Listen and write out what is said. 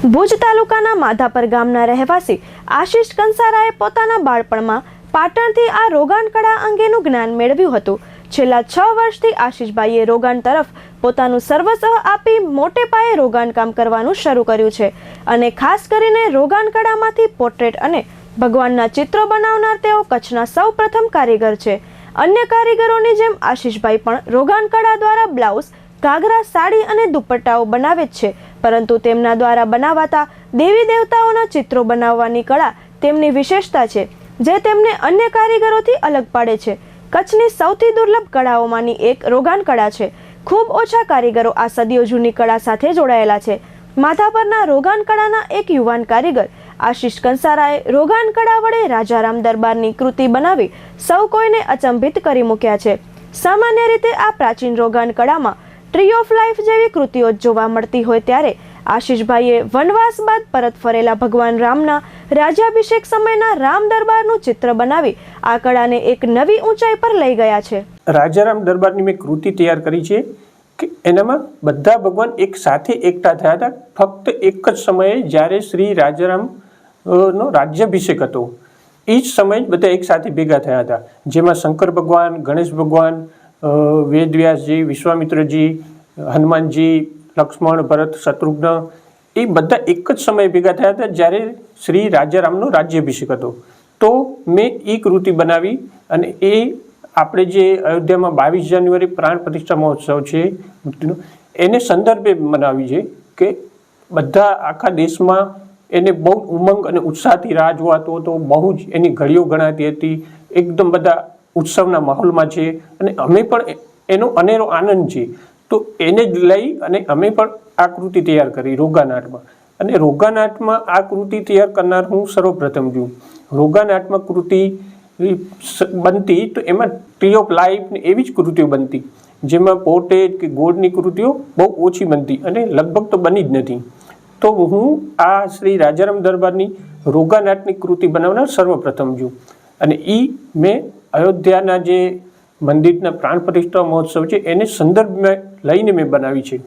ભુજ તાલુકાના માધાપર ગામના રહેવાસી આશિષ કંસારાએ પોતાના બાળપણમાં પાટણથી આ રોગાનકળા અંગેનું જ્ઞાન મેળવ્યું હતું. છેલ્લા છ વર્ષથી આશિષભાઈએ રોગાન તરફ પોતાનું સર્વસ્વ આપી મોટે પાયે રોગાન કામ કરવાનું શરૂ કર્યું છે અને ખાસ કરીને રોગાન કળામાંથી પોર્ટ્રેટ અને ભગવાનના ચિત્રો બનાવનાર તેઓ કચ્છના સૌ પ્રથમ કારીગર છે. અન્ય કારીગરોની જેમ આશિષભાઈ પણ રોગાન કળા દ્વારા બ્લાઉઝ, ઘાઘરા, સાડી અને દુપટ્ટાઓ બનાવે છે. પરંતુ તેમના દ્વારા બનાવાતા દેવી દેવતાઓના ચિત્રો બનાવવાની કળા તેમની વિશેષતા છે, જે તેમને અન્ય કારીગરોથી અલગ પાડે છે. કચ્છની સૌથી દુર્લભ કળાઓમાંની એક રોગાન કળા છે. ખૂબ ઓછા કારીગરો આ સદીઓ જૂની કળા સાથે જોડાયેલા છે. માથા પરના રોગાન કળાના એક યુવાન કારીગર આશિષ કંસારાએ રોગાન કળા વડે રાજારામ દરબારની કૃતિ બનાવી સૌ કોઈને અચંભિત કરી મૂક્યા છે. સામાન્ય રીતે આ પ્રાચીન રોગાન કળામાં ટ્રી ઓફ લાઈફ જેવી કૃતિઓ જોવા મળતી હોય ત્યારે આશિષભાઈએ વનવાસ બાદ પરત ફરેલા ભગવાન રામના રાજ્યાભિષેક સમયના રામ દરબારનું ચિત્ર બનાવી આ કળાને એક નવી ઊંચાઈ પર લઈ ગયા છે. રાજારામ દરબારની મેં કૃતિ તૈયાર કરી છે કે એનામાં બધા ભગવાન એક સાથે એકઠા થયા હતા. ફક્ત એક જ સમયે જ્યારે શ્રી રાજારામ નો રાજ્યાભિષેક હતો એ જ સમયે બધા એક સાથે ભેગા થયા હતા. જેમાં શંકર ભગવાન, ગણેશ ભગવાન વેદવ્યાસજી વિશ્વામિત્રજી, હનુમાનજી, લક્ષ્મણ, ભરત, શત્રુઘ્ન, એ બધા એક જ સમયે ભેગા થયા હતા જ્યારે શ્રી રાજારામનો રાજ્યાભિષેક હતો. તો મેં એ કૃતિ બનાવી અને એ આપણે જે અયોધ્યામાં બાવીસ જાન્યુઆરી પ્રાણ પ્રતિષ્ઠા મહોત્સવ છે, એને સંદર્ભે મનાવી છે કે બધા આખા દેશમાં એને બહુ ઉમંગ અને ઉત્સાહથી રાહ જોવાતો હતો બહુ જ એની ઘડીઓ ગણાતી હતી. એકદમ બધા ઉત્સવના માહોલમાં છે અને અમે પણ એનો અનેરો આનંદ છે. તો એને જ લઈ અને અમે પણ આ કૃતિ તૈયાર કરી રોગાનાટમાં અને રોગાનાટમાં આ કૃતિ તૈયાર કરનાર હું સર્વપ્રથમ છું. રોગાનાટમાં કૃતિ બનતી તો એમાં ટ્રી ઓફ લાઈફ ને એવી જ કૃતિઓ બનતી. જેમાં પોર્ટ્રેટ કે ગોળની કૃતિઓ બહુ ઓછી બનતી અને લગભગ તો બની જ નથી. તો હું આ શ્રી રાજારામ દરબારની રોગાનાટની કૃતિ બનાવનાર સર્વપ્રથમ છું. અને એ મેં અયોધ્યાના જે મંદિરના પ્રાણ પ્રતિષ્ઠા મહોત્સવ છે એને સંદર્ભમાં લઈને મેં બનાવી છે.